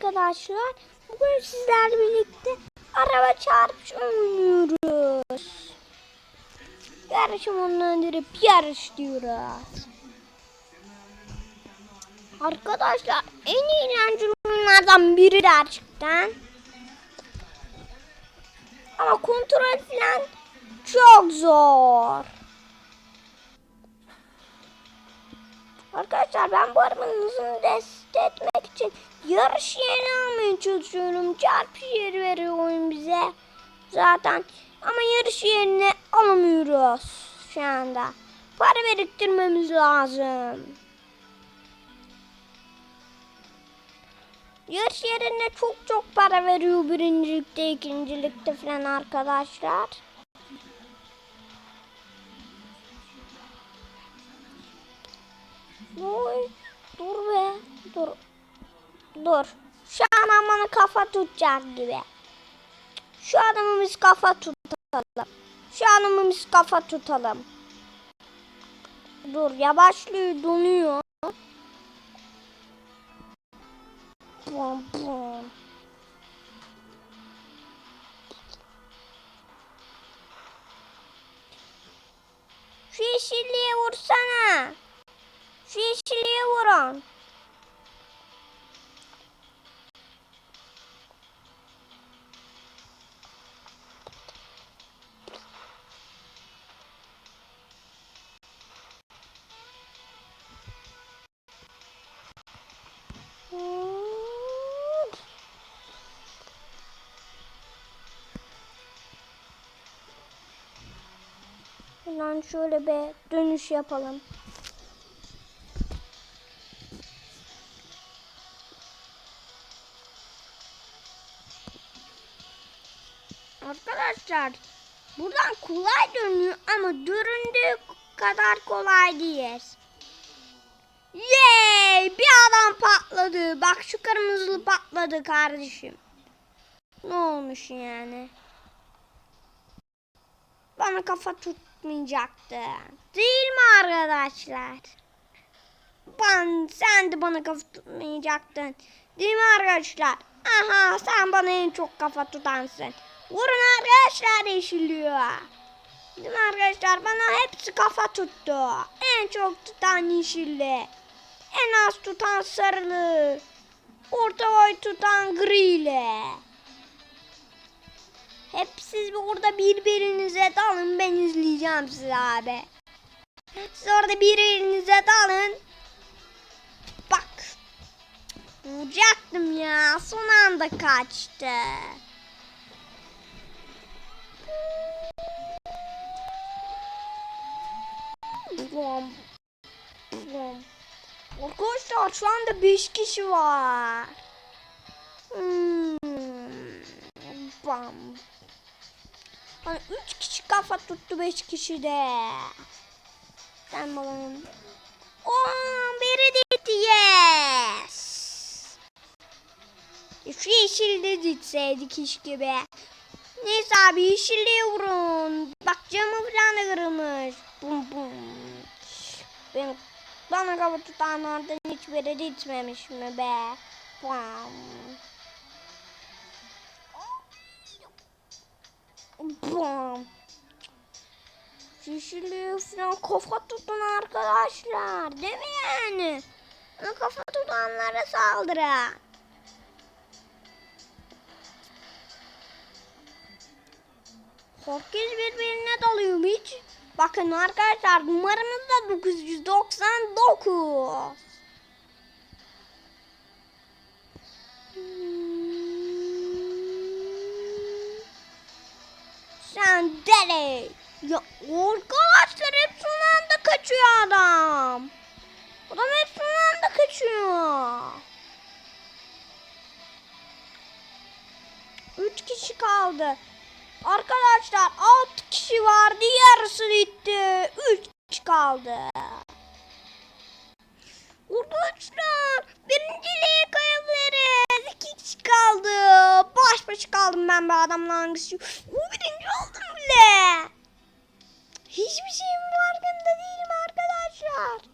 arkadaşlar. Bugün sizlerle birlikte araba çarpış oynuyoruz. Yarışım onlandırıp yarış diyoruz. Arkadaşlar en eğlenceli oyunlardan biri gerçekten. Ama kontrol falan çok zor. Arkadaşlar ben bu arabanın hızını test etmek için yarış yeri almaya çalışıyorum. Çarpı yeri veriyor oyun bize. Zaten ama yarış yerini alamıyoruz şu anda. Para biriktirmemiz lazım. Yarış yerine çok çok para veriyor birincilikte, ikincilikte falan arkadaşlar. Dur. Dur. Şu an bana kafa tutacak gibi. Şu adamı biz kafa tutalım. Şu adamı biz kafa tutalım. Dur yavaşlıyor donuyor. Bum bum. Şu yeşilliğe vursana. Şu yeşilliğe vurun. Hemen şöyle bir dönüş yapalım. Arkadaşlar buradan kolay dönüyor ama göründüğü kadar kolay değil. Yay! Bir adam patladı. Bak şu kırmızılı patladı kardeşim. Ne olmuş yani? Bana kafa tutmayacaktı. Değil mi arkadaşlar? Ben, sen de bana kafa tutmayacaktın. Değil mi arkadaşlar? Aha sen bana en çok kafa tutansın. Vurun arkadaşlar yeşilliyor. Değil mi arkadaşlar? Bana hepsi kafa tuttu. En çok tutan yeşilli. En az tutan sarılı. Orta boy tutan griyle. Hep siz burada birbirinize dalın ben izleyeceğim sizi abi. Siz orada birbirinize dalın. Bak. Vuracaktım ya. Son anda kaçtı. Bom. Bom. Arkadaşlar şu anda 5 kişi var. Hmm. Bam. Hani 3 kişi kafa tuttu 5 kişi de. Sen bakalım. Oo, biri dedi yes. Şu yeşilde gitseydik iş gibi. Neyse abi yeşilliğe vurun. Bak camı falan da kırılmış. Bum bum. Ben bana kafa tutanlardan hiçbiri gitmemiş mi be? Bam. Bam. Yeşilliğe falan kafa tutun arkadaşlar. Değil mi yani? Kafa tutanlara saldırın. Herkes birbirine dalıyor hiç. Bakın arkadaşlar numaramız da 999. Sen deli. Ya arkadaşlar hep son anda kaçıyor adam. Adam hep son anda kaçıyor. Üç kişi kaldı. Arkadaşlar 6 kişi vardı yarısı gitti. 3 kişi kaldı. Arkadaşlar birinciliğe kayabiliriz. 2 kişi kaldı. Baş başa kaldım ben bir adamla hangisi öyle. Hiçbir şeyin farkında değilim arkadaşlar.